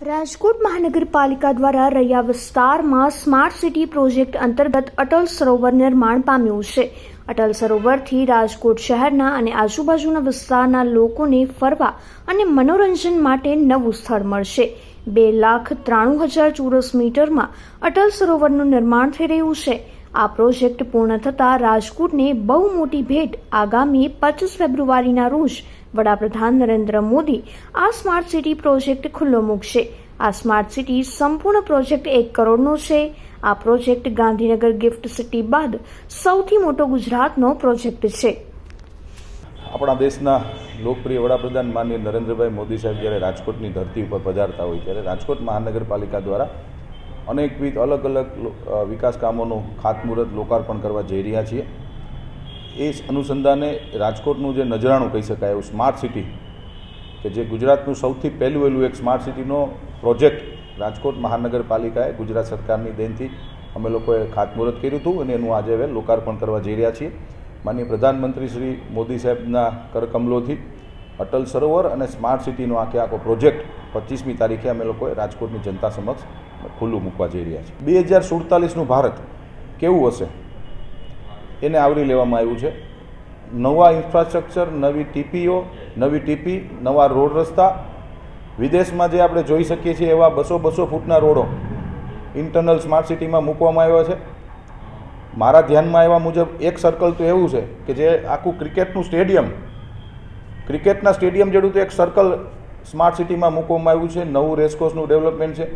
રાજકોટ મહાનગરપાલિકા દ્વારા રૈયા વિસ્તારમાં સ્માર્ટ સિટી પ્રોજેક્ટ અંતર્ગત અટલ સરોવર નિર્માણ પામ્યું છે. અટલ સરોવરથી રાજકોટ શહેરના અને આજુબાજુના વિસ્તારના લોકોને ફરવા અને મનોરંજન માટે નવું સ્થળ મળશે. બે લાખ ત્રાણું હજાર ચોરસ મીટરમાં અટલ સરોવરનું નિર્માણ થઈ રહ્યું છે. આ પ્રોજેક્ટ પૂર્ણ થતાં રાજકોટને બહુ મોટી ભેટ આગામી પચીસ ફેબ્રુઆરીના રોજ વડાપ્રધાન નરેન્દ્ર મોદી આ સ્માર્ટ સિટી પ્રોજેક્ટ ખુલ્લો મૂકશે. આ સ્માર્ટ સિટી સંપૂર્ણ પ્રોજેક્ટ એક કરોડનો છે. આ પ્રોજેક્ટ ગાંધીનગર ગિફ્ટ સિટી બાદ સૌથી મોટો ગુજરાતનો પ્રોજેક્ટ છે. આપણા દેશના લોકપ્રિય વડાપ્રધાન માનનીય નરેન્દ્રભાઈ મોદી સાહેબ જ્યારે રાજકોટની ધરતી ઉપર પધારતા હોય ત્યારે રાજકોટ મહાનગરપાલિકા દ્વારા અનેકવિધ અલગ અલગ વિકાસ કામોનું ખાતમુહૂર્ત લોકાર્પણ કરવા જઈ રહ્યા છીએ. એ અનુસંધાને રાજકોટનું જે નજરાણું કહી શકાય એવું સ્માર્ટ સિટી કે જે ગુજરાતનું સૌથી પહેલું વહેલું એક સ્માર્ટ સિટીનો પ્રોજેક્ટ રાજકોટ મહાનગરપાલિકાએ ગુજરાત સરકારની દેનથી અમે લોકોએ ખાતમુહૂર્ત કર્યું હતું અને એનું આજે હવે લોકાર્પણ કરવા જઈ રહ્યા છીએ. માનીય પ્રધાનમંત્રી શ્રી મોદી સાહેબના કરકમલોથી અટલ સરોવર અને સ્માર્ટ સિટીનો આખે આખો પ્રોજેક્ટ પચીસમી તારીખે અમે લોકોએ રાજકોટની જનતા સમક્ષ ખુલ્લું મૂકવા જઈ રહ્યા છીએ. બે હજાર સુડતાલીસનું ભારત કેવું હશે? એને આવરી લેવામાં આવ્યું છે. નવા ઇન્ફ્રાસ્ટ્રક્ચર નવી ટીપીઓ, નવી ટીપી, નવા રોડ રસ્તા. વિદેશમાં જે આપણે જોઈ શકીએ છીએ એવા બસો બસો ફૂટના રોડો ઇન્ટરનલ સ્માર્ટ સિટીમાં મૂકવામાં આવ્યા છે. મારા ધ્યાનમાં આવ્યા મુજબ એક સર્કલ તો એવું છે કે જે આખું ક્રિકેટનું સ્ટેડિયમ, ક્રિકેટના સ્ટેડિયમ જેવું તો એક સર્કલ સ્માર્ટ સિટીમાં મૂકવામાં આવ્યું છે. નવું રેસકોર્સનું ડેવલપમેન્ટ છે.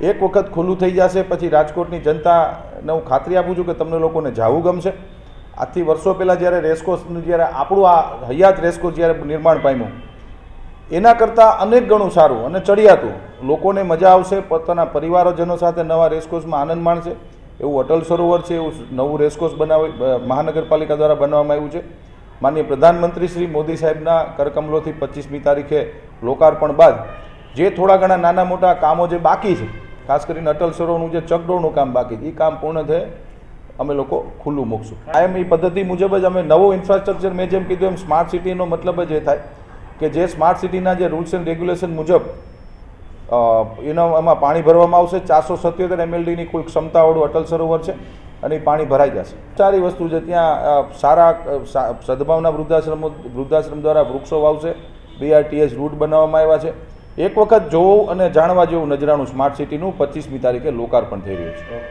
એક વખત ખુલ્લું થઈ જશે, પછી રાજકોટની જનતાને હું ખાતરી આપું છું કે તમને લોકોને જાવું ગમશે. આજથી વર્ષો પહેલાં જ્યારે રેસકોર્સનું જ્યારે આપણું આ હયાત રેસકોર્સ જ્યારે નિર્માણ પામ્યું, એના કરતાં અનેક ગણું સારું અને ચડિયાતું. લોકોને મજા આવશે, પોતાના પરિવારજનો સાથે નવા રેસકોર્સમાં આનંદ માણશે. એવું અટલ સરોવર છે, એવું નવું રેસકોર્સ બનાવી મહાનગરપાલિકા દ્વારા બનાવવામાં આવ્યું છે. માનનીય પ્રધાનમંત્રી શ્રી મોદી સાહેબના કરકમલોથી પચીસમી તારીખે લોકાર્પણ બાદ, જે થોડા ઘણા નાના મોટા કામો જે બાકી છે ખાસ કરીને અટલ સરોવરનું જે ચકડોળનું કામ બાકી એ કામ પૂર્ણ થાય, અમે લોકો ખુલ્લું મૂકશું. કાયમ એ પદ્ધતિ મુજબ જ અમે નવું ઇન્ફ્રાસ્ટ્રક્ચર મેં જેમ કીધું એમ સ્માર્ટ સિટીનો મતલબ જ એ થાય કે જે સ્માર્ટ સિટીના જે રૂલ્સ એન્ડ રેગ્યુલેશન મુજબ એનો એમાં પાણી ભરવામાં આવશે, ચારસો સત્યોતેર એમએલડીની કુલ ક્ષમતાવાળું અટલ સરોવર છે અને એ પાણી ભરાઈ જશે. સારી વસ્તુ છે ત્યાં સારા સદભાવના વૃદ્ધાશ્રમો, વૃદ્ધાશ્રમ દ્વારા વૃક્ષો વાવશે બીઆરટીએસ રૂટ બનાવવામાં આવ્યા છે. એક વખત જોવું અને જાણવા જેવું નજરાણું સ્માર્ટ સિટીનું પચીસમી તારીખે લોકાર્પણ થઈ રહ્યું છે.